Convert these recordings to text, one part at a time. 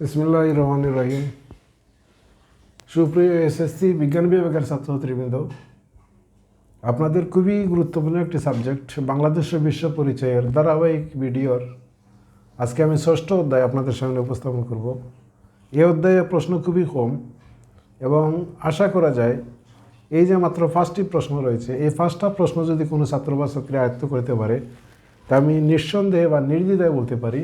বিসমুল্লাহ রহমান রহিম। সুপ্রিয় এসএসসি বিজ্ঞান বিভাগের ছাত্রছাত্রীবৃন্দ, আপনাদের খুবই গুরুত্বপূর্ণ একটি সাবজেক্ট, বাংলাদেশ ও বিশ্ব পরিচয়ের ধারাবাহিক ভিডিওর আজকে আমি ষষ্ঠ অধ্যায় আপনাদের সামনে উপস্থাপন করব। এই অধ্যায়ে প্রশ্ন খুবই কম এবং আশা করা যায় এই যে মাত্র পাঁচটি প্রশ্ন রয়েছে, এই পাঁচটা প্রশ্ন যদি কোনো ছাত্র বা ছাত্রী আয়ত্ত করতে পারে, তা আমি নিঃসন্দেহে বা নির্দ্বিধায় বলতে পারি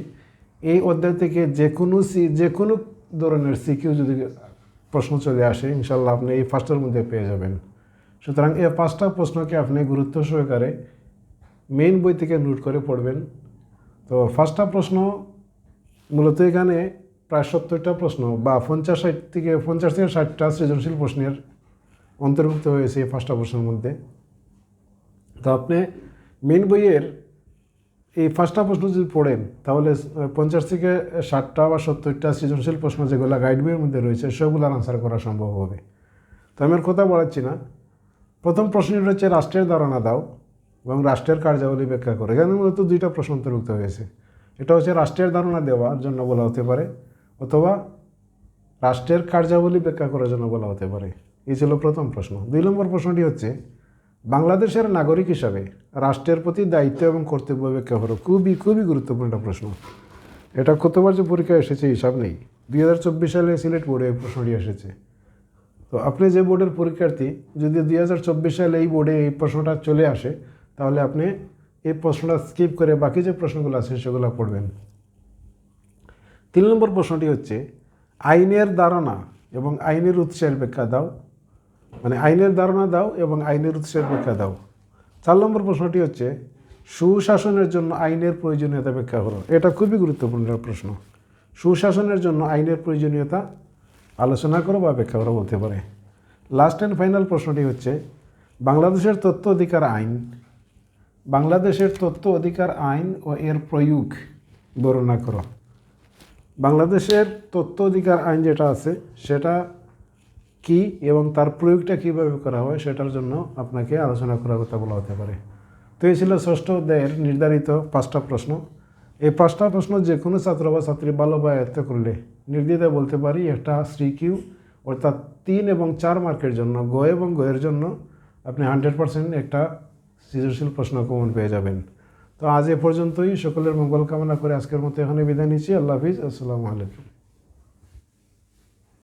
এই অধ্যায় থেকে যে কোনো সি যে কোনো ধরনের সিকিউ যদি প্রশ্ন চলে আসে ইনশাল্লাহ আপনি এই পাঁচটার মধ্যে পেয়ে যাবেন। সুতরাং এই পাঁচটা প্রশ্নকে আপনি গুরুত্ব সহকারে মেইন বই থেকে নোট করে পড়বেন। তো ফার্স্টটা প্রশ্ন, মূলত এখানে প্রায় সত্তরটা প্রশ্ন বা পঞ্চাশ ষাট থেকে পঞ্চাশ থেকে ষাটটা সৃজনশীল প্রশ্নের অন্তর্ভুক্ত হয়েছে এই পাঁচটা প্রশ্নের মধ্যে। তো আপনি মেইন বইয়ের এই পাঁচটা প্রশ্ন যদি পড়েন, তাহলে পঞ্চাশ থেকে ষাটটা বা সত্তরটা সৃজনশীল প্রশ্ন যেগুলো গাইড বইয়ের মধ্যে রয়েছে, সেগুলোর আনসার করা সম্ভব হবে। তো আমি আর কথা বলাচ্ছি না। প্রথম প্রশ্নটি হচ্ছে, রাষ্ট্রের ধারণা দাও এবং রাষ্ট্রের কার্যাবলী ব্যাখ্যা করো। এখানে মূলত দুইটা প্রশ্ন অন্তর্ভুক্ত হয়েছে এটা হচ্ছে, রাষ্ট্রের ধারণা দেওয়ার জন্য বলা হতে পারে অথবা রাষ্ট্রের কার্যাবলী ব্যাখ্যা করার জন্য বলা হতে পারে। এই ছিল প্রথম প্রশ্ন। দুই নম্বর প্রশ্নটি হচ্ছে বাংলাদেশের নাগরিক হিসাবে রাষ্ট্রের প্রতি দায়িত্ব এবং কর্তব্য ব্যাখ্যা হলো খুবই খুবই গুরুত্বপূর্ণ প্রশ্ন। এটা কতবার যে পরীক্ষা এসেছে হিসাব নেই। দুই হাজার চব্বিশ সালে সিলেট বোর্ডে এই প্রশ্নটি এসেছে। তো আপনি যে বোর্ডের পরীক্ষার্থী, যদি দুই হাজার চব্বিশ সালে এই বোর্ডে এই প্রশ্নটা চলে আসে, তাহলে আপনি এই প্রশ্নটা স্কিপ করে বাকি যে প্রশ্নগুলো আছে সেগুলো পড়বেন। তিন নম্বর প্রশ্নটি হচ্ছে, আইনের ধারণা এবং আইনের উৎসের ব্যাখ্যা দাও। মানে আইনের ধারণা দাও এবং আইনের উৎসের ব্যাখ্যা দাও। চার নম্বর প্রশ্নটি হচ্ছে, সুশাসনের জন্য আইনের প্রয়োজনীয়তা ব্যাখ্যা করো। এটা খুবই গুরুত্বপূর্ণ প্রশ্ন। সুশাসনের জন্য আইনের প্রয়োজনীয়তা আলোচনা করো বা ব্যাখ্যা করো বলতে পারে। লাস্ট অ্যান্ড ফাইনাল প্রশ্নটি হচ্ছে, বাংলাদেশের তথ্য অধিকার আইন, বাংলাদেশের তথ্য অধিকার আইন ও এর প্রয়োগ বর্ণনা করো। বাংলাদেশের তথ্য অধিকার আইন যেটা আছে, সেটা কি এবং তার প্রয়োগটা কীভাবে করা হয় সেটার জন্য আপনাকে আলোচনা করার কথা বলা হতে পারে। তো এই ছিল ষষ্ঠ অধ্যায়ের নির্ধারিত পাঁচটা প্রশ্ন। এই পাঁচটা প্রশ্ন যে কোনো ছাত্র বা ছাত্রী ভালো বা আয়ত্ত করলে নির্দ্বিধায় বলতে পারি একটা শ্রী কিউ অর্থাৎ তিন এবং চার মার্কের জন্য, গ এবং গয়ের জন্য আপনি হান্ড্রেড পার্সেন্ট একটা সৃজনশীল প্রশ্ন কমন পেয়ে যাবেন। তো আজ এ পর্যন্তই। সকলের মঙ্গল কামনা করে আজকের মতো এখানে বিদায় নিচ্ছি। আল্লাহ হাফিজ। আসসালামু আলাইকুম।